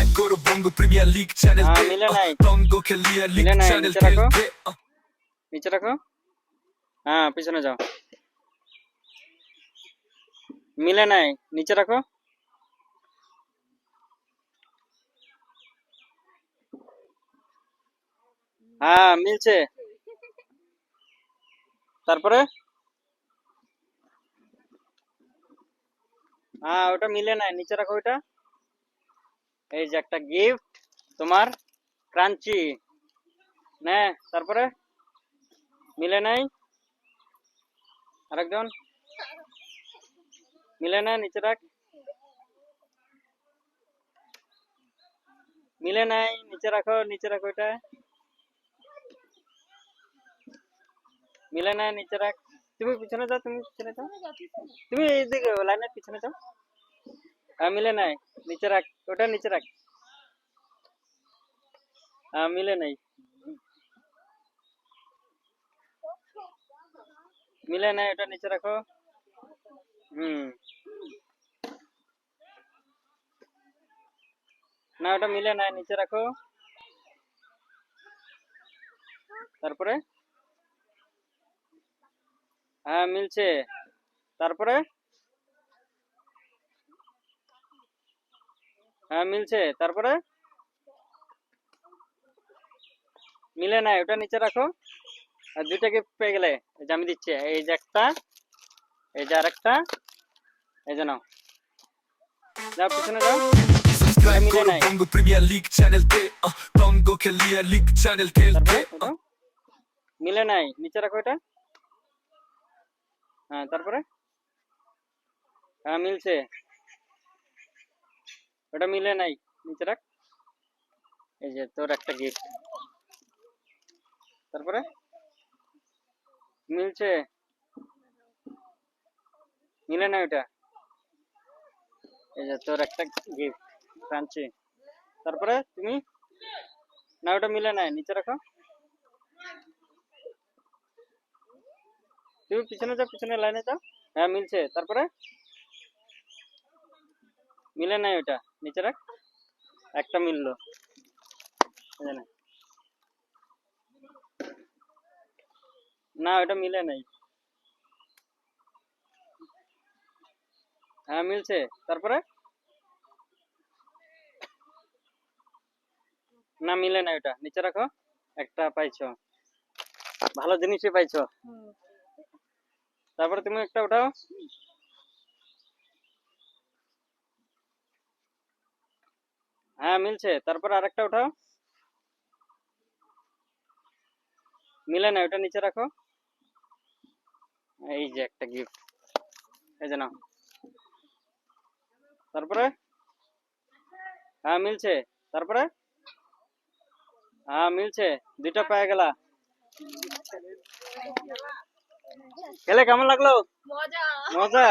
Subscribe করো Banga premier league channel. Banga খেলিয়া league channel নিচে রাখো। হ্যাঁ পিছনে যাও। মিলে নাই নিচে রাখো। হ্যাঁ মিলছে। তারপরে? হ্যাঁ ওটা মিলে নাই নিচে রাখো ওইটা। এই যে একটা গিফট তোমার ক্রাঞ্চি নে তারপরে মিলে নাই আরেকজন মিলে নাই নিচে রাখ মিলে নাই নিচে রাখো নিচে রাখো এটা মিলে নাই নিচে রাখ তুমি পিছনে যাও তুমি পিছনে যাও তুমি এইদিকে লাইনের পিছনে যাও হ্যাঁ মিলে নাই নিচে রাখ, ওটা নিচে রাখ। মিলে নাই। মিলে নাই, ওটা নিচে রাখো। হুম। না, ওটা মিলে নাই, নিচে রাখো। তারপরে? হ্যাঁ মিলছে। তারপরে? হ্যাঁ মিলছে। তারপরে? মিলে নাই ওটা নিচে রাখো। আর দুইটা গিফট পেয়ে গেলে এই যে আমি দিচ্ছি এই যে একটা এই যে আরেকটা এই যে নাও। যাও পিছনে যাও। কে বঙ্গ খেলিয়া লিগ চ্যানেল কে মিলে নাই নিচে রাখো এটা। হ্যাঁ তারপরে? হ্যাঁ মিলছে। ওটা মিলে নাই নিচে রাখ এই যে তোর একটা গিফট তারপরে মিলছে মিলে না ওটা এই যে তোর একটা গিফট ক্রাঞ্চি তারপরে তুমি না ওটা মিলে নাই নিচে রাখো তুমি পিছনে যাও পিছনে লাইনে যাও হ্যাঁ মিলছে তারপরে মিলে নাই ওটা নিচে রাখ। একটা মিললো। নে। ওটা মিলে নাই। হ্যাঁ মিলছে। তারপরে? না মিলে না ওটা নিচে রাখো। একটা পাইছো। ভালো জিনিসই পাইছো। তারপরে তুমি একটা উঠাও হ্যাঁ মিলছে। তারপর আরেকটা উঠাও মিলে না ওটা নিচে রাখো। এই যে একটা গিফট এই যে নাও। তারপরে? হ্যাঁ মিলছে। তারপরে? হ্যাঁ মিলছে। দুইটা পেয়ে গেলা। খেলে কেমন লাগল? মজা। মজা?